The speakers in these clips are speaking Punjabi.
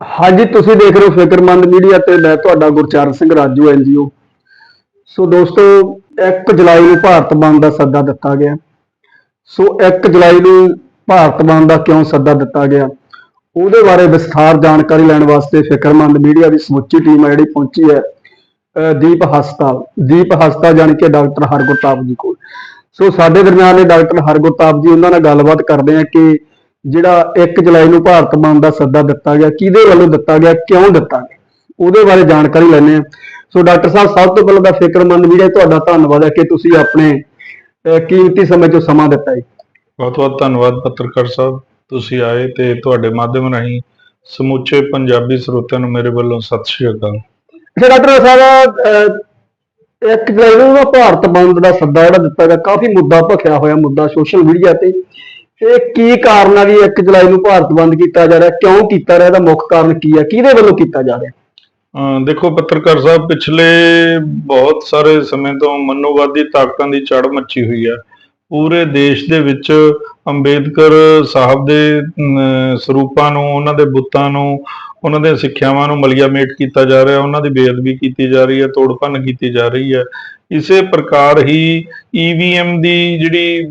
ਹਾਂਜੀ, ਤੁਸੀਂ ਦੇਖ ਰਹੇ ਹੋ ਫਿਕਰਮੰਦ ਮੀਡੀਆ ਤੇ ਮੈਂ ਤੁਹਾਡਾ ਗੁਰਚਰਨ ਸਿੰਘ ਰਾਜੂ ਐਨਜੀਓ ਸੋ ਦੋਸਤੋ 1 ਜੁਲਾਈ ਨੂੰ ਭਾਰਤ ਬੰਦ ਦਾ ਸੱਦਾ ਦਿੱਤਾ ਗਿਆ। ਸੋ 1 ਜੁਲਾਈ ਨੂੰ ਭਾਰਤ ਬੰਦ ਦਾ ਕਿਉਂ ਸੱਦਾ ਦਿੱਤਾ ਗਿਆ? ਉਹਦੇ ਬਾਰੇ ਵਿਸਥਾਰ ਜਾਣਕਾਰੀ ਲੈਣ ਵਾਸਤੇ ਫਿਕਰਮੰਦ ਮੀਡੀਆ ਦੀ ਸਮੁੱਚੀ ਟੀਮ ਹੈ ਜਿਹੜੀ ਪਹੁੰਚੀ ਹੈ, ਅਹ ਦੀਪ ਹਸਪਤਾਲ ਦੀਪ ਹਸਪਤਾਲ ਜਾਣੀ ਕਿ ਡਾਕਟਰ ਹਰਗੁਰਤਾਪ ਜੀ ਕੋਲ। ਸੋ ਸਾਡੇ ਦਰਮਿਆਨ ਨੇ ਡਾਕਟਰ ਹਰਗੁਰਤਾਪ ਜੀ, ਉਹਨਾਂ ਨਾਲ ਗੱਲਬਾਤ ਕਰਦੇ ਆ ਕਿ ਜਿਹੜਾ 1 ਜੁਲਾਈ ਨੂੰ ਭਾਰਤ ਬੰਦ ਦਾ ਸੱਦਾ ਦਿੱਤਾ ਗਿਆ ਕਿਹਦੇ ਵੱਲੋਂ ਦਿੱਤਾ ਗਿਆ ਕਿਉਂ ਦਿੱਤਾ ਗਿਆ? ਉਹਦੇ ਬਾਰੇ ਜਾਣਕਾਰੀ ਲੈਣੇ ਆ ਸੋ ਡਾਕਟਰ ਸਾਹਿਬ ਸਭ ਤੋਂ ਪਹਿਲਾਂ ਤਾਂ ਫਿਕਰਮੰਦ ਵੀਰੇ ਤੁਹਾਡਾ ਧੰਨਵਾਦ ਹੈ ਕਿ ਤੁਸੀਂ ਆਪਣੇ ਕੀਮਤੀ ਸਮੇਂ ਚੋਂ ਸਮਾਂ ਦਿੱਤਾ ਹੈ ਬਹੁਤ ਬਹੁਤ ਧੰਨਵਾਦ ਪੱਤਰਕਾਰ ਸਾਹਿਬ ਤੁਸੀਂ ਆਏ ਤੇ ਤੁਹਾਡੇ ਮਾਧਿਅਮ ਰਾਹੀਂ ਸਮੁੱਚੇ ਪੰਜਾਬੀ ਸਰੋਤਿਆਂ ਨੂੰ ਮੇਰੇ ਵੱਲੋਂ ਸਤਿ ਸ਼੍ਰੀ ਅਕਾਲ। ਡਾਕਟਰ ਸਾਹਿਬ ਇੱਕ ਜੁਲਾਈ ਨੂੰ ਨਾ ਭਾਰਤ ਬੰਦ ਦਾ ਸੱਦਾ ਜਿਹੜਾ ਦਿੱਤਾ ਗਿਆ ਕਾਫੀ ਮੁੱਦਾ ਭਖਿਆ ਹੋਇਆ ਮੁੱਦਾ ਸੋਸ਼ਲ ਮੀਡੀਆ ਤੇ। ਇਹ ਕੀ ਕਾਰਨ ਆ ਵੀ 1 ਜੁਲਾਈ ਨੂੰ ਭਾਰਤ ਬੰਦ ਕੀਤਾ ਜਾ ਰਿਹਾ? ਕਿਉਂ ਕੀਤਾ ਰਿਹਾ? ਇਹਦਾ ਮੁੱਖ ਕਾਰਨ ਕੀ ਹੈ ਕਿਹਦੇ ਵੱਲੋਂ ਕੀਤਾ ਜਾ ਰਿਹਾ? ਅਹ ਦੇਖੋ, ਪੱਤਰਕਾਰ ਸਾਹਿਬ, ਪਿਛਲੇ ਬਹੁਤ ਸਾਰੇ ਸਮੇਂ ਤੋਂ ਮਨੋਵਾਦੀ ਤਾਕਤਾਂ ਦੀ ਚੜ ਮੱਚੀ ਹੋਈ ਹੈ ਪੂਰੇ ਦੇਸ਼ ਦੇ ਵਿੱਚ ਅੰਬੇਦਕਰ ਸਾਹਿਬ ਦੇ ਸਰੂਪਾਂ ਨੂੰ, ਉਹਨਾਂ ਦੇ ਬੁੱਤਾਂ ਨੂੰ, ਉਹਨਾਂ ਦੀਆਂ ਸਿੱਖਿਆਵਾਂ ਨੂੰ ਮਲੀਆਮੇਟ ਕੀਤਾ ਜਾ ਰਿਹਾ, ਉਹਨਾਂ ਦੀ ਬੇਅਦਬੀ ਕੀਤੀ ਜਾ ਰਹੀ ਹੈ ਤੋੜਭੰਨ ਕੀਤੀ ਜਾ ਰਹੀ ਹੈ। ਇਸੇ ਪ੍ਰਕਾਰ ਹੀ ਈਵੀਐਮ ਦੀ ਜਿਹੜੀ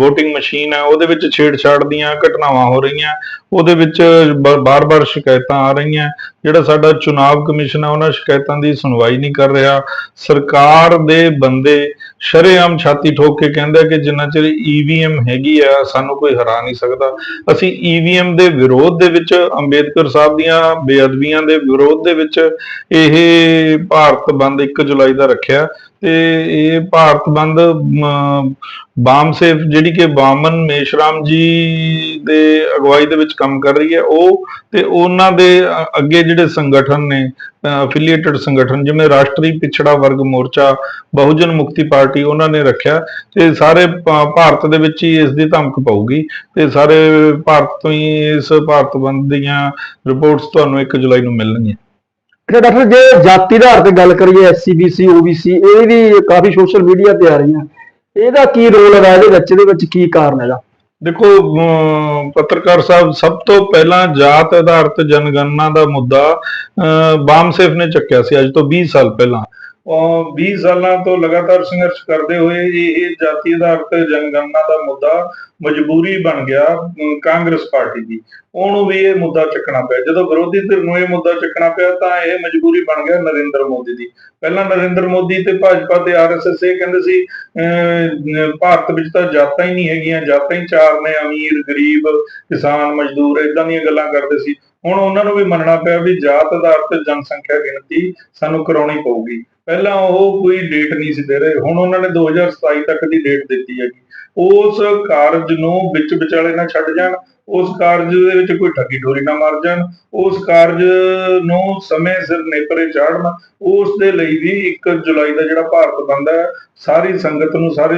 VOTING ਮਸ਼ੀਨ ਹੈ, ਉਹਦੇ ਵਿੱਚ ਛੇੜਛਾੜ ਦੀਆਂ ਘਟਨਾਵਾਂ ਹੋ ਰਹੀਆਂ, ਉਹਦੇ ਵਿੱਚ ਬਾਰ-ਬਾਰ ਸ਼ਿਕਾਇਤਾਂ ਆ ਰਹੀਆਂ। ਜਿਹੜਾ ਸਾਡਾ ਚੁਣਾਵ ਕਮਿਸ਼ਨ ਹੈ, ਉਹਨਾਂ ਸ਼ਿਕਾਇਤਾਂ ਦੀ ਸੁਣਵਾਈ ਨਹੀਂ ਕਰ ਰਿਹਾ। ਸਰਕਾਰ ਦੇ ਬੰਦੇ ਸ਼ਰੇਆਮ ਛਾਤੀ ਠੋਕ ਕੇ ਕਹਿੰਦਾ ਕਿ ਜਿੰਨਾ ਚਿਰ ਈਵੀਐਮ ਹੈਗੀ ਆ, ਸਾਨੂੰ ਕੋਈ ਹਰਾ ਨਹੀਂ ਸਕਦਾ। ਅਸੀਂ ਈਵੀਐਮ ਦੇ ਵਿਰੋਧ ਦੇ ਵਿੱਚ, ਅੰਬੇਦਕਰ ਸਾਹਿਬ ਦੀਆਂ ਬੇਅਦਬੀਆਂ ਦੇ ਵਿਰੋਧ ਦੇ ਵਿੱਚ ਇਹ ਭਾਰਤ ਬੰਦ 1 ਜੁਲਾਈ ਦਾ ਰੱਖਿਆ। ਤੇ ਇਹ ਭਾਰਤ ਬੰਦ ਬਾਮ ਸੇਫ, ਜਿਹੜੀ ਕਿ ਬਾਮਨ ਮੇਸ਼ਰਾਮ ਜੀ ਦੇ ਅਗਵਾਈ ਦੇ ਵਿੱਚ ਕੰਮ ਕਰ ਰਹੀ ਹੈ, ਉਹ ਤੇ ਉਹਨਾਂ ਦੇ ਅੱਗੇ ਜਿਹੜੇ ਸੰਗਠਨ ਨੇ ਅਫੀਲੀਏਟਡ ਸੰਗਠਨ, ਜਿਵੇਂ ਰਾਸ਼ਟਰੀ ਪਿਛੜਾ ਵਰਗ ਮੋਰਚਾ, ਬਹੁਜਨ ਮੁਕਤੀ ਪਾਰਟੀ, ਉਹਨਾਂ ਨੇ ਰੱਖਿਆ ਤੇ ਸਾਰੇ ਭਾਰਤ ਦੇ ਵਿੱਚ ਹੀ ਇਸ ਦੀ ਧਮਕ ਪਾਊਗੀ ਤੇ ਸਾਰੇ ਭਾਰਤ ਤੋਂ ਹੀ ਇਸ ਭਾਰਤ ਬੰਦ ਦੀਆਂ ਰਿਪੋਰਟਸ ਤੁਹਾਨੂੰ 1 ਜੁਲਾਈ ਨੂੰ ਮਿਲਣਗੀਆਂ। ਅੱਛਾ ਡਾਕਟਰ ਜੇ ਜਾਤੀ ਆਧਾਰ ਤੇ ਗੱਲ ਕਰੀਏ ਐਸਸੀਬੀਸੀ ਓਬੀਸੀ ਇਹ ਵੀ ਕਾਫੀ ਸੋਸ਼ਲ ਮੀਡੀਆ ਤੇ ਆ ਰਹੀਆਂ। ਇਹਦਾ ਕੀ ਰੋਲ ਹੈ ਇਹਦੇ ਵਿੱਚ ਦੇ ਵਿੱਚ ਕੀ ਕਾਰਨ ਹੈਗਾ? ਦੇਖੋ ਅਮ, ਪੱਤਰਕਾਰ ਸਾਹਿਬ ਸਭ ਤੋਂ ਪਹਿਲਾਂ ਜਾਤ ਆਧਾਰਿਤ ਜਨਗਣਨਾ ਦਾ ਮੁੱਦਾ ਅਮ, ਬਾਮਸੇਫ ਨੇ ਚੱਕਿਆ ਸੀ ਅੱਜ ਤੋਂ 20 ਸਾਲ ਪਹਿਲਾਂ। 20 ਸਾਲਾਂ ਤੋਂ ਲਗਾਤਾਰ ਸੰਘਰਸ਼ ਕਰਦੇ ਹੋਏ ਇਹ ਇਹ ਜਾਤੀ ਆਧਾਰਿਤ ਜਨਗਣਨਾ ਦਾ ਮੁੱਦਾ ਮਜਬੂਰੀ ਬਣ ਗਿਆ ਕਾਂਗਰਸ ਪਾਰਟੀ ਦੀ। ਉਹਨੂੰ ਵੀ ਇਹ ਮੁੱਦਾ ਚੱਕਣਾ ਪਿਆ। ਜਦੋਂ ਵਿਰੋਧੀ ਧਿਰ ਨੂੰ ਇਹ ਮੁੱਦਾ ਚੱਕਣਾ ਪਿਆ ਤਾਂ ਇਹ ਮਜਬੂਰੀ ਬਣ ਗਿਆ ਨਰਿੰਦਰ ਮੋਦੀ ਦੀ। ਪਹਿਲਾਂ ਨਰਿੰਦਰ ਮੋਦੀ ਤੇ ਭਾਜਪਾ ਤੇ ਆਰਐਸਐਸ ਇਹ ਕਹਿੰਦੇ ਸੀ ਅਹ, ਭਾਰਤ ਵਿੱਚ ਤਾਂ ਜਾਤਾਂ ਹੀ ਨਹੀਂ ਹੈਗੀਆਂ ਜਾਤਾਂ ਹੀ ਚਾਰ ਨੇ ਅਮੀਰ ਗਰੀਬ ਕਿਸਾਨ ਮਜ਼ਦੂਰ ਇਦਾਂ ਦੀਆਂ ਗੱਲਾਂ ਕਰਦੇ ਸੀ। ਹੁਣ ਉਹਨਾਂ ਨੂੰ ਵੀ ਮੰਨਣਾ ਪਿਆ ਵੀ ਜਾਤ ਆਧਾਰਿਤ ਜਨਸੰਖਿਆ ਗਿਣਤੀ ਸਾਨੂੰ ਕਰਾਉਣੀ ਪਊਗੀ। ਪਹਿਲਾਂ ਉਹ ਕੋਈ ਡੇਟ ਨਹੀਂ ਸੀ ਦੇ ਰਹੇ। ਹੁਣ ਉਹਨਾਂ ਨੇ 2027 ਤੱਕ ਦੀ ਡੇਟ ਦਿੱਤੀ ਹੈਗੀ। ਉਸ ਕਾਰਜ ਨੂੰ ਵਿੱਚ ਵਿਚਾਲੇ ਨਾ ਛੱਡ ਜਾਣ, ਉਸ ਕਾਰਜ ਦੇ ਵਿੱਚ ਕੋਈ ਠੱਗੀ ਠੋਰੀ ਨਾ ਮਾਰ ਜਾਣ, ਉਸ ਕਾਰਜ ਨੂੰ ਸਮੇਂ ਸਿਰ ਨੇਪਰੇ ਚਾੜਨ, ਉਸ ਦੇ ਲਈ ਵੀ 1 ਜੁਲਾਈ ਦਾ ਜਿਹੜਾ ਭਾਰਤ ਬੰਦ ਹੈ, ਸਾਰੀ ਸੰਗਤ ਨੂੰ, ਸਾਰੇ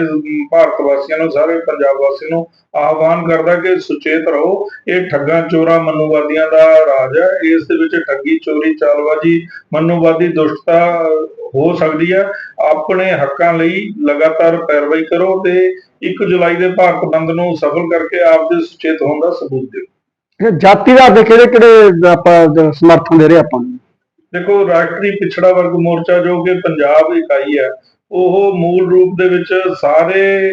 ਭਾਰਤ ਵਾਸੀਆਂ ਨੂੰ, ਸਾਰੇ ਪੰਜਾਬ ਵਾਸੀਆਂ ਨੂੰ ਆਹਵਾਨ ਕਰਦਾ ਕਿ ਸੁਚੇਤ ਰਹੋ, ਇਹ ਠੱਗਾਂ ਚੋਰਾ ਮਨੂਵਾਦੀਆਂ ਦਾ ਰਾਜ ਹੈ, ਇਸ ਦੇ ਵਿੱਚ ਠੱਗੀ ਚੋਰੀ ਚਾਲਬਾਜ਼ੀ ਮਨੂਵਾਦੀ ਦੁਸ਼ਟਤਾ ਹੋ ਸਕਦੀ ਹੈ, ਆਪਣੇ ਹੱਕਾਂ ਲਈ ਲਗਾਤਾਰ ਪੈਰਵਾਈ ਕਰੋ ਤੇ 1 ਜੁਲਾਈ ਦੇ ਭਾਰਤ ਬੰਦ ਨੂੰ ਸਫਲ ਕਰਕੇ ਆਪ ਦੇ ਸੁਚੇਤ ਹੋਣ ਦਾ ਸਬੂਤ ਦਿਓ। ਇਹ ਜਾਤੀ ਦੇ ਤੇ ਕਿਹੜੇ ਕਿਹੜੇ ਆਪਾਂ ਦ- ਸਮਰਥਨ ਦੇ ਰਹੇ ਆਪਾਂ? ਦੇਖੋ ਰਾਸ਼ਟਰੀ ਪਿਛੜਾ ਵਰਗ ਮੋਰਚਾ ਜੋ ਕਿ ਪੰਜਾਬ ਇਕਾਈ ਹੈ ਉਹ ਮੂਲ ਰੂਪ ਦੇ ਵਿੱਚ ਸਾਰੇ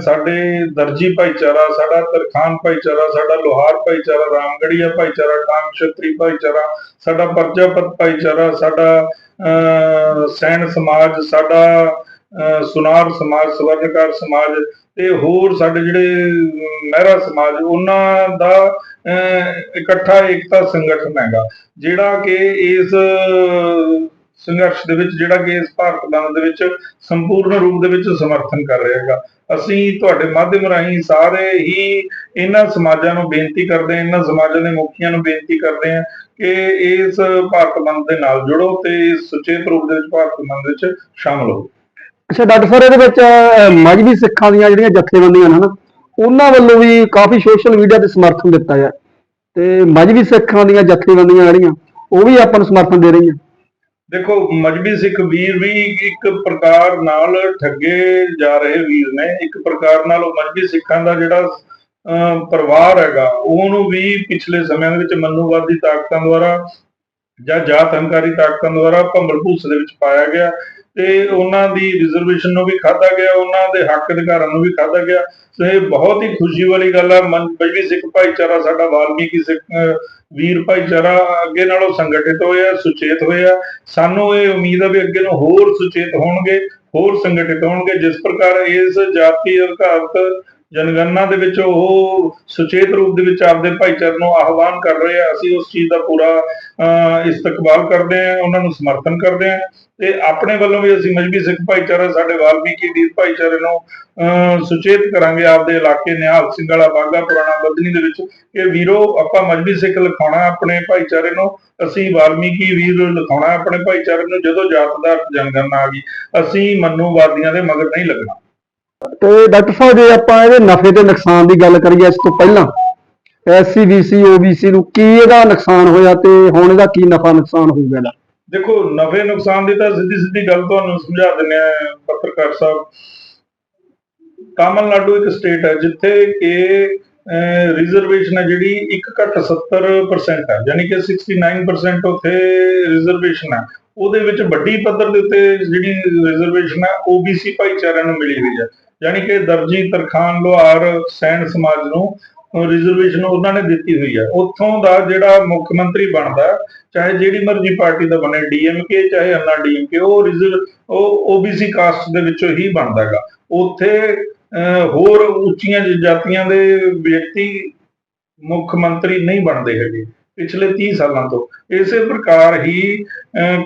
ਸਾਡੇ ਦਰਜੀ ਭਾਈਚਾਰਾ ਸਾਡਾ ਤਰਖਾਨ ਭਾਈਚਾਰਾ ਸਾਡਾ ਲੋਹਾਰ ਭਾਈਚਾਰਾ ਰਾਮਗੜੀਆ ਭਾਈਚਾਰਾ ਟਾਂਗ ਛਤਰੀ ਭਾਈਚਾਰਾ ਸਾਡਾ ਪਰਜਾਪਤ ਭਾਈਚਾਰਾ ਸਾਡਾ ਸੈਨ ਸਮਾਜ ਸਾਡਾ ਸੁਨਾਰ ਸਮਾਜ ਸਵਰਨਕਾਰ ਸਮਾਜ ਤੇ ਹੋਰ ਸਾਡੇ ਜਿਹੜੇ ਮਹਿਰਾ ਸਮਾਜ ਉਹਨਾਂ ਦਾ ਅਹ, ਇਕੱਠਾ ਏਕਤਾ ਸੰਗਠਨ ਹੈਗਾ ਜਿਹੜਾ ਕਿ ਇਸ ਸੰਘਰਸ਼ ਦੇ ਵਿੱਚ ਜਿਹੜਾ ਕਿ ਇਸ ਭਾਰਤ ਬੰਦ ਦੇ ਵਿੱਚ ਸੰਪੂਰਨ ਰੂਪ ਦੇ ਵਿੱਚ ਸਮਰਥਨ ਕਰ ਰਿਹਾ ਹੈਗਾ। ਅਸੀਂ ਤੁਹਾਡੇ ਮਾਧਿਅਮ ਰਾਹੀਂ ਸਾਰੇ ਹੀ ਇਹਨਾਂ ਸਮਾਜਾਂ ਨੂੰ ਬੇਨਤੀ ਕਰਦੇ ਹਾਂ ਇਹਨਾਂ ਸਮਾਜਾਂ ਦੇ ਮੁਖੀਆਂ ਨੂੰ ਬੇਨਤੀ ਕਰਦੇ ਹਾਂ ਕਿ ਇਸ ਭਾਰਤ ਬੰਦ ਦੇ ਨਾਲ ਜੁੜੋ ਤੇ ਇਸ ਸੁਚੇਤ ਰੂਪ ਦੇ ਵਿੱਚ ਭਾਰਤ ਬੰਦ ਵਿੱਚ ਸ਼ਾਮਲ ਹੋ ਅੱਛਾ ਡਾਕਟਰ ਸਾਹਿਬ ਇਹਦੇ ਵਿੱਚ ਅਹ, ਮਜ਼੍ਹਬੀ ਸਿੱਖਾਂ ਦੀਆਂ ਜਿਹੜੀਆਂ ਜਥੇਬੰਦੀਆਂ ਨੇ ਨਾ ਉਹਨਾਂ ਵੱਲੋਂ ਵੀ ਕਾਫੀ ਸੋਸ਼ਲ ਮੀਡੀਆ ਤੇ ਸਮਰਥਨ ਦਿੱਤਾ ਹੈ ਤੇ ਮਜ਼੍ਹਬੀ ਸਿੱਖਾਂ ਦੀਆਂ ਜਥੇਬੰਦੀਆਂ ਜਿਹੜੀਆਂ ਉਹ ਵੀ ਆਪਾਂ ਨੂੰ ਸਮਰਥਨ ਦੇ ਰਹੀਆਂ। ਦੇਖੋ ਮਜਬੀ ਸਿੱਖ ਵੀਰ ਵੀ ਇੱਕ ਪ੍ਰਕਾਰ ਨਾਲ ਠੱਗੇ ਜਾ ਰਹੇ ਵੀਰ ਨੇ। ਇੱਕ ਪ੍ਰਕਾਰ ਨਾਲ ਉਹ ਮਜਬੀ ਸਿੱਖਾਂ ਦਾ ਜਿਹੜਾ ਅਹ ਪਰਿਵਾਰ ਹੈਗਾ ਉਹਨੂੰ ਵੀ ਪਿਛਲੇ ਸਮਿਆਂ ਦੇ ਵਿੱਚ ਮਨੂਵਾਦੀ ਤਾਕਤਾਂ ਦੁਆਰਾ ਜਾਂ ਜਾਤ ਹੰਕਾਰੀ ਤਾਕਤਾਂ ਦੁਆਰਾ ਭੰਬਲ ਭੂਸ ਦੇ ਵਿੱਚ ਪਾਇਆ ਗਿਆ ਤੇ ਉਹਨਾਂ ਦੀ ਰਿਜ਼ਰਵੇਸ਼ਨ ਨੂੰ ਵੀ ਖਾਧਾ ਗਿਆ, ਉਹਨਾਂ ਦੇ ਹੱਕ ਅਧਿਕਾਰਾਂ ਨੂੰ ਵੀ ਖਾਧਾ ਗਿਆ। ਸੋ ਇਹ ਬਹੁਤ ਹੀ ਖੁਸ਼ੀ ਵਾਲੀ ਗੱਲ ਆ, ਮਨ ਬਜਵੀ ਸਿੱਖ ਭਾਈਚਾਰਾ, ਸਾਡਾ ਵਾਲਮੀਕੀ ਸਿੱਖ ਵੀਰ ਭਾਈਚਾਰਾ ਅੱਗੇ ਨਾਲੋਂ ਸੰਗਠਿਤ ਹੋਇਆ, ਸੁਚੇਤ ਹੋਇਆ। ਸਾਨੂੰ ਇਹ ਉਮੀਦ ਆ ਵੀ ਅੱਗੇ ਨੂੰ ਹੋਰ ਸੁਚੇਤ ਹੋਣਗੇ, ਹੋਰ ਸੰਗਠਿਤ ਹੋਣਗੇ, ਜਿਸ ਪ੍ਰਕਾਰ ਇਸ ਜਾਤੀ ਅਧਿਕਾਰਤ ਜਨਗਣਨਾ ਦੇ ਵਿੱਚ ਉਹ ਸੁਚੇਤ ਰੂਪ ਦੇ ਵਿੱਚ ਆਪਦੇ ਭਾਈਚਾਰੇ ਨੂੰ ਆਹਵਾਨ ਕਰ ਰਹੇ ਆ। ਅਸੀਂ ਉਸ ਚੀਜ਼ ਦਾ ਪੂਰਾ ਅਹ, ਇਸਤਕਬਾਲ ਕਰਦੇ ਆ ਉਹਨਾਂ ਨੂੰ ਸਮਰਥਨ ਕਰਦੇ ਆ। ਤੇ ਆਪਣੇ ਵੱਲੋਂ ਵੀ ਅਸੀਂ ਮਜਬੀ ਸਿੱਖ ਭਾਈਚਾਰਾ ਸਾਡੇ ਵਾਲਮੀਕੀ ਵੀਰ ਭਾਈਚਾਰੇ ਨੂੰ ਅਹ, ਸੁਚੇਤ ਕਰਾਂਗੇ ਆਪਦੇ ਇਲਾਕੇ ਨਿਹਾਲ ਸਿੰਘ ਵਾਲਾ ਬਾਗਾ ਪੁਰਾਣਾ ਬਦਨੀ ਦੇ ਵਿੱਚ ਕਿ ਵੀਰੋ ਆਪਾਂ ਮਜਬੀ ਸਿੱਖ ਲਿਖਾਉਣਾ ਆਪਣੇ ਭਾਈਚਾਰੇ ਨੂੰ ਅਸੀਂ ਵਾਲਮੀਕੀ ਵੀਰ ਲਿਖਾਉਣਾ ਆਪਣੇ ਭਾਈਚਾਰੇ ਨੂੰ ਜਦੋਂ ਜਾਤ ਦਾ ਜਨਗਣਨਾ ਆ ਗਈ ਅਸੀਂ ਮਨੂਵਾਦੀਆਂ ਦੇ ਮਗਰ ਨਹੀਂ ਲੱਗਣਾ। ਤੇ ਡਾਕਟਰ ਸਾਹਿਬ, ਜੇ ਆਪਾਂ ਇਹਦੇ ਨਫੇ ਤੇ ਨੁਕਸਾਨ ਦੀ ਗੱਲ ਕਰੀਏ ਇਸ ਤੋਂ ਪਹਿਲਾਂ ਐਸਸੀ ਬੀਸੀ ਓਬੀਸੀ ਨੂੰ ਕੀ ਇਹਦਾ ਨੁਕਸਾਨ ਹੋਇਆ ਤੇ ਹੁਣ ਇਹਦਾ ਕੀ ਨਫਾ ਨੁਕਸਾਨ ਹੋਊਗਾ ਇਹਦਾ? ਦੇਖੋ, ਨਫੇ ਨੁਕਸਾਨ ਦੀ ਤਾਂ ਸਿੱਧੀ ਸਿੱਧੀ ਗੱਲ ਤੁਹਾਨੂੰ ਸਮਝਾ ਦਿੰਦੇ ਆ ਪੱਤਰਕਾਰ ਸਾਹਿਬ। ਤਾਮਿਲਨਾਡੂ ਇੱਕ ਸਟੇਟ ਹੈ, ਜਿੱਥੇ ਕਿ ਰਿਜ਼ਰਵੇਸ਼ਨ ਹੈ ਜਿਹੜੀ ਇੱਕ ਘੱਟ 70% ਹੈ, ਯਾਨੀ ਕਿ 69% ਉੱਥੇ ਰਿਜ਼ਰਵੇਸ਼ਨ ਹੈ। ਉਹਦੇ ਵਿੱਚ ਵੱਡੀ ਪੱਧਰ ਦੇ ਉੱਤੇ ਜਿਹੜੀ ਰਿਜ਼ਰਵੇਸ਼ਨ ਹੈ OBC ਭਾਈਚਾਰਿਆਂ ਨੂੰ ਮਿਲੀ ਹੋਈ ਹੈ। ਯਾਨੀ ਕਿ ਦਰਜੀ ਤਰਖਾਨ ਲੋਹਾਰ ਸੈਨ ਸਮਾਜ ਨੂੰ ਰਿਜ਼ਰਵੇਸ਼ਨ ਉਹਨਾਂ ਨੇ ਦਿੱਤੀ ਹੋਈ ਹੈ। ਉੱਥੋਂ ਦਾ ਜਿਹੜਾ ਮੁੱਖ ਮੰਤਰੀ ਬਣਦਾ ਚਾਹੇ ਜਿਹੜੀ ਮਰਜ਼ੀ ਪਾਰਟੀ ਦਾ ਬਣੇ ਡੀਐਮਕੇ ਚਾਹੇ ਅੰਨਾ ਡੀਐਮਕੇ ਉਹ ਰਿਜ਼ਰਵ ਉਹ ਓਬੀਸੀ ਕਾਸਟ ਦੇ ਵਿੱਚੋਂ ਹੀ ਬਣਦਾ ਹੈਗਾ। ਉੱਥੇ ਅਹ, ਹੋਰ ਉੱਚੀਆਂ ਜਾਤੀਆਂ ਦੇ ਵਿਅਕਤੀ ਮੁੱਖ ਮੰਤਰੀ ਨਹੀਂ ਬਣਦੇ ਹੈਗੇ। ਪਿਛਲੇ 30 ਸਾਲਾਂ ਤੋਂ। ਇਸੇ ਪ੍ਰਕਾਰ ਹੀ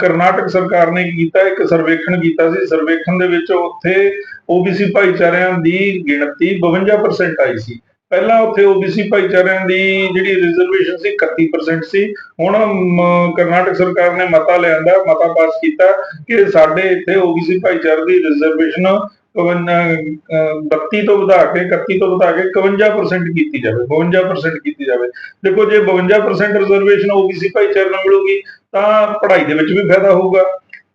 ਕਰਨਾਟਕ ਸਰਕਾਰ ਨੇ ਕੀਤਾ ਇੱਕ ਸਰਵੇਖਣ ਕੀਤਾ ਸੀ। ਸਰਵੇਖਣ ਦੇ ਵਿੱਚ ਉੱਥੇ ਓਬੀਸੀ ਭਾਈਚਾਰਿਆਂ ਦੀ ਗਿਣਤੀ 52% ਆਈ ਸੀ। ਪਹਿਲਾਂ ਉੱਥੇ ਓਬੀਸੀ ਭਾਈਚਾਰਿਆਂ ਦੀ ਜਿਹੜੀ ਰਿਜ਼ਰਵੇਸ਼ਨ ਸੀ 31% ਸੀ। ਹੁਣ ਮ, ਕਰਨਾਟਕ ਸਰਕਾਰ ਨੇ ਮਤਾ ਲਿਆਂਦਾ ਮਤਾ ਪਾਸ ਕੀਤਾ ਕਿ ਸਾਡੇ ਇੱਥੇ ਓਬੀਸੀ ਭਾਈਚਾਰੇ ਦੀ ਰਿਜ਼ਰਵੇਸ਼ਨ 32 ਤੋਂ ਵਧਾ ਕੇ 31 ਤੋਂ ਵਧਾ ਕੇ 51% ਕੀਤੀ ਜਾਵੇ 52% ਕੀਤੀ ਜਾਵੇ। ਦੇਖੋ, ਜੇ 52% ਰਿਜ਼ਰਵੇਸ਼ਨ ਓਬੀਸੀ ਭਾਈਚਾਰੇ ਨੂੰ ਮਿਲੂਗੀ, ਤਾਂ ਪੜ੍ਹਾਈ ਦੇ ਵਿੱਚ ਵੀ ਫਾਇਦਾ ਹੋਊਗਾ।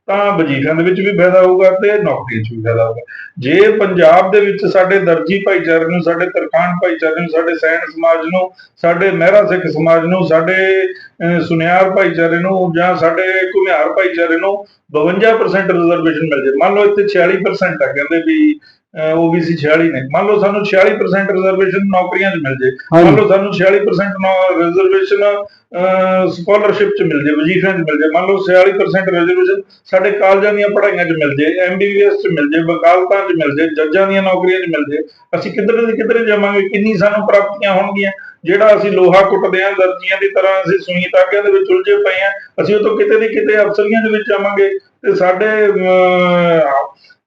ਤਾਂ ਵਜੀਫਿਆਂ ਦੇ ਵਿੱਚ ਵੀ ਫਾਇਦਾ ਹੋਊਗਾ ਤੇ ਨੌਕਰੀਆਂ 'ਚ ਵੀ ਫਾਇਦਾ ਹੋਊਗਾ। ਜੇ ਪੰਜਾਬ ਦੇ ਵਿੱਚ ਸਾਡੇ ਦਰਜੀ ਭਾਈਚਾਰੇ ਨੂੰ ਸਾਡੇ ਤਰਖਾਨ ਭਾਈਚਾਰੇ ਨੂੰ ਸਾਡੇ ਸੈਣ ਸਮਾਜ ਨੂੰ ਸਾਡੇ ਮਹਿਰਾ ਸਿੱਖ ਸਮਾਜ ਨੂੰ ਸਾਡੇ ਅਹ, ਸੁਨਿਆਰ ਭਾਈਚਾਰੇ ਨੂੰ ਜਾਂ ਸਾਡੇ ਘੁਮਿਆਰ ਭਾਈਚਾਰੇ ਨੂੰ 52% ਰਿਜ਼ਰਵੇਸ਼ਨ ਮਿਲ ਜੇ। ਮੰਨ ਲਓ ਇੱਥੇ 46% ਆ ਕਹਿੰਦੇ ਵੀ OBC 46 ਨੇ। ਮੰਨ ਲਓ ਸਾਨੂੰ 46% ਰਿਜ਼ਰਵੇਸ਼ਨ ਨੌਕਰੀਆਂ 'ਚ ਮਿਲ ਜੇ। ਮੰਨ ਲਓ ਸਾਨੂੰ 46% ਰਿਜ਼ਰਵੇਸ਼ਨ ਸਕਾਲਰਸ਼ਿਪ 'ਚ ਮਿਲ ਜੇ ਵਜੀਫਿਆਂ 'ਚ ਮਿਲ ਜੇ। ਮੰਨ ਲਓ 46% ਰਿਜ਼ਰਵੇਸ਼ਨ ਸਾਡੇ ਕਾਲਜਾਂ ਦੀਆਂ ਪੜ੍ਹਾਈਆਂ 'ਚ ਮਿਲ ਜੇ ਐਮਬੀਬੀਐਸ 'ਚ ਮਿਲ ਜੇ ਵਕਾਲਤਾਂ 'ਚ ਮਿਲ ਜੇ ਜੱਜਾਂ ਦੀਆਂ ਨੌਕਰੀਆਂ 'ਚ ਮਿਲ ਜੇ। ਅਸੀਂ ਕਿੱਧਰ ਦੀ ਕਿੱਧਰ ਜਾਵਾਂਗੇ? ਕਿੰਨੀ ਸਾਨੂੰ ਪ੍ਰਾਪਤੀਆਂ ਹੋਣਗੀਆਂ? ਜਿਹੜਾ ਅਸੀਂ ਲੋਹਾ ਕੁੱਟਦੇ ਆਂ ਦਰਜੀਆਂ ਦੀ ਤਰ੍ਹਾਂ ਅਸੀਂ ਸੂਈ ਧਾਗਿਆਂ ਦੇ ਵਿੱਚ ਉਲਝੇ ਪਏ ਆਂ ਅਸੀਂ ਉਹ ਤੋਂ ਕਿਤੇ ਦੀ ਕਿਤੇ ਅਫਸਰੀਆਂ ਦੇ ਵਿੱਚ ਜਾਵਾਂਗੇ। ਤੇ ਸਾਡੇ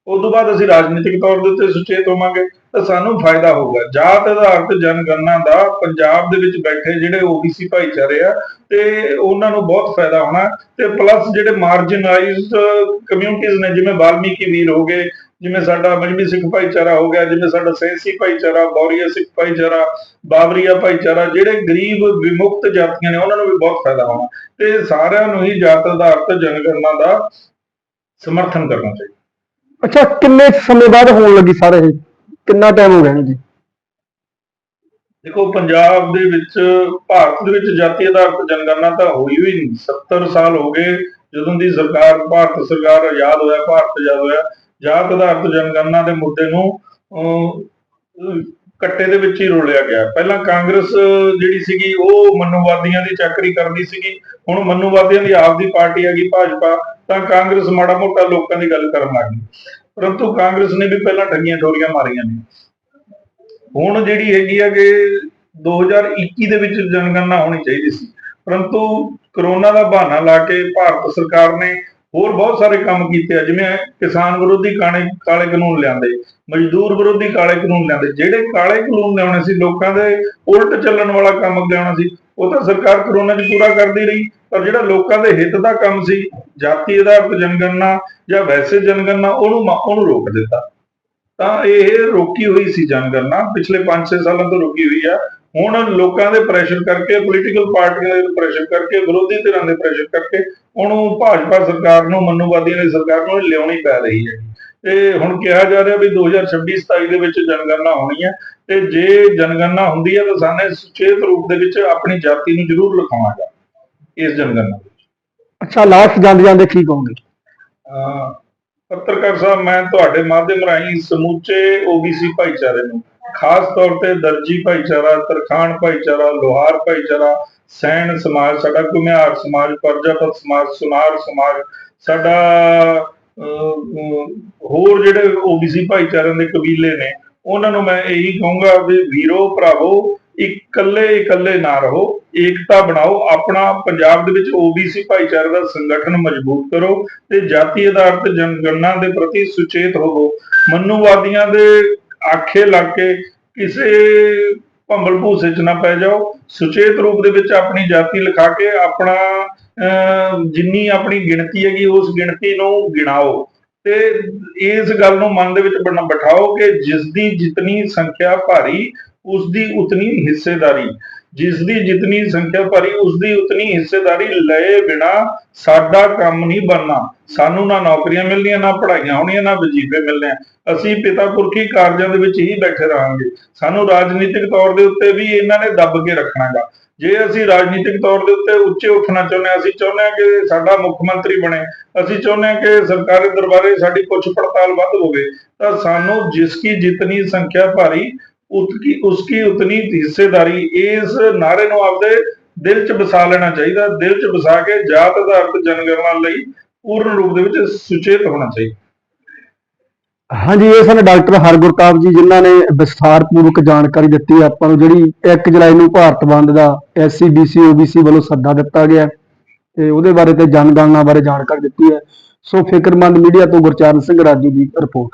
ਉਸ ਤੋਂ ਬਾਅਦ ਅਸੀਂ ਰਾਜਨੀਤਿਕ ਤੌਰ ਦੇ ਉੱਤੇ ਸੁਚੇਤ ਹੋਵਾਂਗੇ, ਤਾਂ ਸਾਨੂੰ ਫਾਇਦਾ ਹੋਊਗਾ। ਜਾਤ ਆਧਾਰਿਤ ਜਨਗਣਨਾ ਦਾ ਪੰਜਾਬ ਦੇ ਵਿੱਚ ਬੈਠੇ ਜਿਹੜੇ ਓਬੀਸੀ ਭਾਈਚਾਰੇ ਆ, ਤੇ ਉਹਨਾਂ ਨੂੰ ਬਹੁਤ ਫਾਇਦਾ ਹੋਣਾ। ਤੇ ਪਲੱਸ ਜਿਹੜੇ ਮਾਰਜਨਲਾਈਜ਼ਡ ਕਮਿਊਨਿਟੀਜ਼ ਨੇ, ਜਿਵੇਂ ਵਾਲਮੀਕੀ ਵੀਰ ਹੋ ਗਏ, ਜਿਵੇਂ ਸਾਡਾ ਮਜ਼ਮੀ ਸਿੱਖ ਭਾਈਚਾਰਾ ਹੋ ਗਿਆ, ਜਿਵੇਂ ਸਾਡਾ ਸੈਂਸੀ ਭਾਈਚਾਰਾ, ਬੌਰੀਆ ਸਿੱਖ ਭਾਈਚਾਰਾ, ਬਾਬਰੀਆ ਭਾਈਚਾਰਾ, ਜਿਹੜੇ ਗਰੀਬ ਵਿਮੁਕਤ ਜਾਤੀਆਂ ਨੇ, ਉਹਨਾਂ ਨੂੰ ਵੀ ਬਹੁਤ ਫਾਇਦਾ ਹੋਣਾ। ਤੇ ਸਾਰਿਆਂ ਨੂੰ ਹੀ ਜਾਤ ਆਧਾਰਿਤ ਜਨਗਣਨਾ ਦਾ ਸਮਰਥਨ ਕਰਨਾ ਚਾਹੀਦਾ। ਅੱਛਾ, ਕਿੰਨੇ ਸਮੇਂ ਬਾਅਦ ਹੋਣ ਲੱਗੀ ਸਾਰੇ ਇਹ? ਕਿੰਨਾ ਟਾਈਮ ਹੋ ਗਿਆ ਇਹਨੂੰ ਜੀ? ਦੇਖੋ, ਪੰਜਾਬ ਦੇ ਵਿੱਚ, ਭਾਰਤ ਦੇ ਵਿੱਚ ਜਾਤੀ ਆਧਾਰਿਤ ਜਨਗਣਨਾ ਤਾਂ ਹੋਈ ਹੋਈ ਨਹੀਂ। 70 ਸਾਲ ਹੋ ਗਏ ਜਦੋਂ ਦੀ ਸਰਕਾਰ, ਭਾਰਤ ਸਰਕਾਰ ਆਜ਼ਾਦ ਹੋਇਆ, ਭਾਰਤ ਆਜ਼ਾਦ ਹੋਇਆ। ਜਾਤ ਆਧਾਰਿਤ ਜਨਗਣਨਾ ਦੇ ਮੁੱਦੇ ਨੂੰ ਕੱਟੇ ਦੇ ਵਿੱਚ ਹੀ ਰੋਲਿਆ ਗਿਆ। ਪਹਿਲਾਂ ਕਾਂਗਰਸ ਜਿਹੜੀ ਸੀਗੀ, ਉਹ ਮਨੂਵਾਦੀਆਂ ਦੀ ਚੱਕਰੀ ਕਰਦੀ ਸੀਗੀ। ਹੁਣ ਮਨੂਵਾਦੀਆਂ ਦੀ ਆਪਦੀ ਪਾਰਟੀ ਹੈਗੀ, ਭਾਜਪਾ। ਤਾਂ ਕਾਂਗਰਸ ਮਾੜਾ ਮੋਟਾ ਲੋਕਾਂ ਦੀ ਗੱਲ ਕਰਨ ਲੱਗ ਗਈ। ਪਰੰਤੂ ਕਾਂਗਰਸ ਨੇ ਵੀ ਪਹਿਲਾਂ ਠੱਗੀਆਂ ਠੋਰੀਆਂ ਮਾਰੀਆਂ ਨੇ। ਹੁਣ ਜਿਹੜੀ ਹੈਗੀ ਆ ਕਿ 2021 ਦੇ ਵਿੱਚ ਜਨਗਣਨਾ ਹੋਣੀ ਚਾਹੀਦੀ ਸੀ। ਪਰੰਤੂ ਕਰੋਨਾ ਦਾ ਬਹਾਨਾ ਲਾ ਕੇ ਭਾਰਤ ਸਰਕਾਰ ਨੇ ਹੋਰ ਬਹੁਤ ਸਾਰੇ ਕੰਮ ਕੀਤੇ ਆ, ਜਿਵੇਂ ਕਿਸਾਨ ਵਿਰੋਧੀ ਕਾਲੇ ਕਾਲੇ ਕਾਨੂੰਨ ਲਿਆਂਦੇ, ਮਜ਼ਦੂਰ ਵਿਰੋਧੀ ਕਾਲੇ ਕਾਨੂੰਨ ਲਿਆਂਦੇ, ਜਿਹੜੇ ਕਾਲੇ ਕਾਨੂੰਨ ਲਿਆਉਣੇ ਸੀ, ਲੋਕਾਂ ਦੇ ਉਲਟ ਚੱਲਣ ਵਾਲਾ ਕੰਮ ਲਿਆਉਣਾ ਸੀ ਉਹ ਤਾਂ ਸਰਕਾਰ ਕਰੋਨਾ 'ਚ ਪੂਰਾ ਕਰਦੀ ਰਹੀ, ਪਰ ਜਿਹੜਾ ਲੋਕਾਂ ਦੇ ਹਿੱਤ ਦਾ ਕੰਮ ਸੀ, ਜਾਤੀ ਆਧਾਰਿਤ ਜਨਗਣਨਾ ਜਾਂ ਵੈਸੇ ਜਨਗਣਨਾ, ਉਹਨੂੰ ਉਹਨੂੰ ਰੋਕ ਦਿੱਤਾ। ਤਾਂ ਇਹ ਰੋਕੀ ਹੋਈ ਸੀ ਜਨਗਣਨਾ, ਪਿਛਲੇ 5-6 ਸਾਲਾਂ ਤੋਂ ਰੁਕੀ ਹੋਈ ਆ। ਹੁਣ ਲੋਕਾਂ ਦੇ ਪ੍ਰੈਸ਼ਰ ਕਰਕੇ ਪੋਲੀਟੀਕਲ ਪਾਰਟੀਆਂ ਦੇ ਪ੍ਰੈਸ਼ਰ ਕਰਕੇ ਵਿਰੋਧੀ ਧਿਰਾਂ ਦੇ ਪ੍ਰੈਸ਼ਰ ਕਰਕੇ ਉਹਨੂੰ ਭਾਜਪਾ ਸਰਕਾਰ ਨੂੰ ਮਨੂਵਾਦੀਆਂ ਦੀ ਸਰਕਾਰ ਨੂੰ ਲਿਆਉਣੀ ਪੈ ਰਹੀ ਹੈ। ਤੇ ਹੁਣ ਕਿਹਾ ਜਾ ਰਿਹਾ ਵੀ 2026 27 ਦੇ ਵਿੱਚ ਜਨਗਣਨਾ ਹੋਣੀ ਹੈ। ਤੇ ਜੇ ਜਨਗਣਨਾ ਹੁੰਦੀ ਹੈ ਤਾਂ ਸਾਨੇ ਸੁਚੇਤ ਰੂਪ ਦੇ ਵਿੱਚ ਆਪਣੀ ਜਾਤੀ ਨੂੰ ਜ਼ਰੂਰ ਲਿਖਾਉਣਾਗਾ ਇਸ ਜਨਗਣਨਾ ਵਿੱਚ। ਅੱਛਾ ਲਾਸਟ ਜਾਂਦੇ ਜਾਂਦੇ ਕੀ ਕਹੋਗੇ? ਪੱਤਰਕਾਰ ਸਾਹਿਬ ਮੈਂ ਤੁਹਾਡੇ ਮਾਧਿਅਮ ਰਾਹੀਂ ਸਮੁੱਚੇ OBC ਭਾਈਚਾਰੇ ਨੂੰ ਖਾਸ ਤੌਰ ਤੇ ਦਰਜੀ ਭਾਈਚਾਰਾ, ਤਰਖਾਣ ਭਾਈਚਾਰਾ, ਲੋਹਾਰ ਭਾਈਚਾਰਾ ਸੈਣ ਸਮਾਜ, ਸਾਡਾ ਘੁਮਿਆਰ ਸਮਾਜ, ਪਰਜਾਪਤ ਸਮਾਜ, ਸੁਨਾਰ ਸਮਾਜ, ਸਾਡਾ ਹੋਰ ਜਿਹੜੇ OBC ਭਾਈਚਾਰਿਆਂ ਦੇ ਕਬੀਲੇ ਨੇ, ਉਹਨਾਂ ਨੂੰ ਮੈਂ ਇਹੀ ਕਹੂੰਗਾ ਵੀ ਵੀਰੋ, ਭਰਾਵੋ, ਇਕੱਲੇ ਇਕੱਲੇ ਨਾ ਰਹੋ, ਏਕਤਾ ਬਣਾਓ, ਆਪਣਾ ਪੰਜਾਬ ਦੇ ਵਿੱਚ OBC ਭਾਈਚਾਰੇ ਦਾ ਸੰਗਠਨ ਮਜ਼ਬੂਤ ਕਰੋ ਤੇ ਜਾਤੀ ਆਧਾਰਿਤ ਜਨਗਣਨਾ ਦੇ ਪ੍ਰਤੀ ਸੁਚੇਤ ਹੋਵੋ। ਮਨੂਵਾਦੀਆਂ ਦੇ ਆਖੇ ਲੱਗ ਕੇ ਕਿਸੇ ਭੰਬਲ ਭੂਸੇ ਚ ਨਾ ਪੈ ਜਾਓ। ਸੁਚੇਤ ਰੂਪ ਦੇ ਵਿੱਚ ਆਪਣੀ ਜਾਤੀ ਲਿਖਾ ਕੇ ਆਪਣਾ ਅਹ, ਜਿੰਨੀ ਆਪਣੀ ਗਿਣਤੀ ਹੈਗੀ ਉਸ ਗਿਣਤੀ ਨੂੰ ਗਿਣਾਓ। ਤੇ ਇਸ ਗੱਲ ਨੂੰ ਮਨ ਦੇ ਵਿੱਚ ਬਣਾ- ਬਿਠਾਓ ਕਿ ਜਿਸ ਦੀ ਜਿਤਨੀ ਸੰਖਿਆ ਭਾਰੀ ਉਸ ਦੀ ਉਤਨੀ ਹਿੱਸੇਦਾਰੀ। ਜਿਸ ਦੀ ਜਿਤਨੀ ਸੰਖਿਆ ਭਾਰੀ ਉਸ ਦੀ ਉਤਨੀ ਹਿੱਸੇਦਾਰੀ ਲਏ ਬਿਨਾ ਸਾਡਾ ਕੰਮ ਨਹੀਂ ਬਣਨਾ। ਸਾਨੂੰ ਨਾ ਨੌਕਰੀਆਂ ਮਿਲਣੀਆਂ, ਨਾ ਪੜ੍ਹਾਈਆਂ ਹੋਣੀਆਂ, ਨਾ ਵਜ਼ੀਫੇ ਮਿਲਣੇ। ਅਸੀਂ ਪਿਤਾ ਪੁਰਖੀ ਕਾਰਜਾਂ ਦੇ ਵਿੱਚ ਹੀ ਬੈਠੇ ਰਹਾਂਗੇ। ਸਾਨੂੰ ਰਾਜਨੀਤਿਕ ਤੌਰ ਦੇ ਉੱਤੇ ਵੀ ਇਹਨਾਂ ਨੇ ਦੱਬ ਕੇ ਰੱਖਣਾਗਾ। ਜੇ ਅਸੀਂ ਰਾਜਨੀਤਿਕ ਤੌਰ ਦੇ ਉੱਤੇ ਉੱਚੇ ਉੱਠਣਾ ਚਾਹੁੰਦੇ ਹਾਂ, ਅਸੀਂ ਚਾਹੁੰਦੇ ਹਾਂ ਕਿ ਸਾਡਾ ਮੁੱਖ ਮੰਤਰੀ ਬਣੇ। ਅਸੀਂ ਚਾਹੁੰਦੇ ਹਾਂ ਕਿ ਸਰਕਾਰੀ ਦਰਬਾਰੇ ਸਾਡੀ ਪੁੱਛ ਪੜਤਾਲ ਵੱਧ ਹੋਵੇ। ਤਾਂ ਸਾਨੂੰ ਜਿਸ ਕੀ ਜਿਤਨੀ ਸੰਖਿਆ ਭਾਰੀ ਉਤਕੀ ਉਸकी ਉਤਨੀ ਹਿੱਸੇਦਾਰੀ, ਇਸ ਨਾਰੇ ਨੂੰ ਆਪਦੇ ਦਿਲ 'ਚ ਵਸਾ ਲੈਣਾ ਚਾਹੀਦਾ, ਦਿਲ 'ਚ ਵਸਾ ਕੇ ਜਾਤ ਆਧਾਰਿਤ ਜਨਗਣਨਾ ਲਈ ਪੂਰਨ ਰੂਪ ਦੇ ਵਿੱਚ ਸੁਚੇਤ ਹੋਣਾ ਚਾਹੀਦਾ। ਹਾਂਜੀ, ਇਹ ਸਨ ਡਾਕਟਰ ਹਰਗੁਰਤਾਪ ਜੀ, ਜਿਨ੍ਹਾਂ ਨੇ ਵਿਸਥਾਰਪੂਰਵਕ ਜਾਣਕਾਰੀ ਦਿੱਤੀ। ਆਪਾਂ ਨੂੰ ਜਿਹੜੀ 1 ਜੁਲਾਈ ਨੂੰ ਭਾਰਤ ਬੰਦ ਦਾ ਐਸਸੀ ਬੀਸੀ ਓਬੀਸੀ ਵੱਲੋਂ ਸੱਦਾ ਦਿੱਤਾ ਗਿਆ ਤੇ ਉਹਦੇ ਬਾਰੇ ਤੇ ਜਨਗਣਨਾ ਬਾਰੇ ਜਾਣਕਾਰੀ ਦਿੱਤੀ ਹੈ। ਸੋ ਫਿਕਰਮੰਦ ਮੀਡੀਆ ਤੋਂ ਗੁਰਚਰਨ ਸਿੰਘ ਰਾਜੂ ਦੀ ਰਿਪੋਰਟ।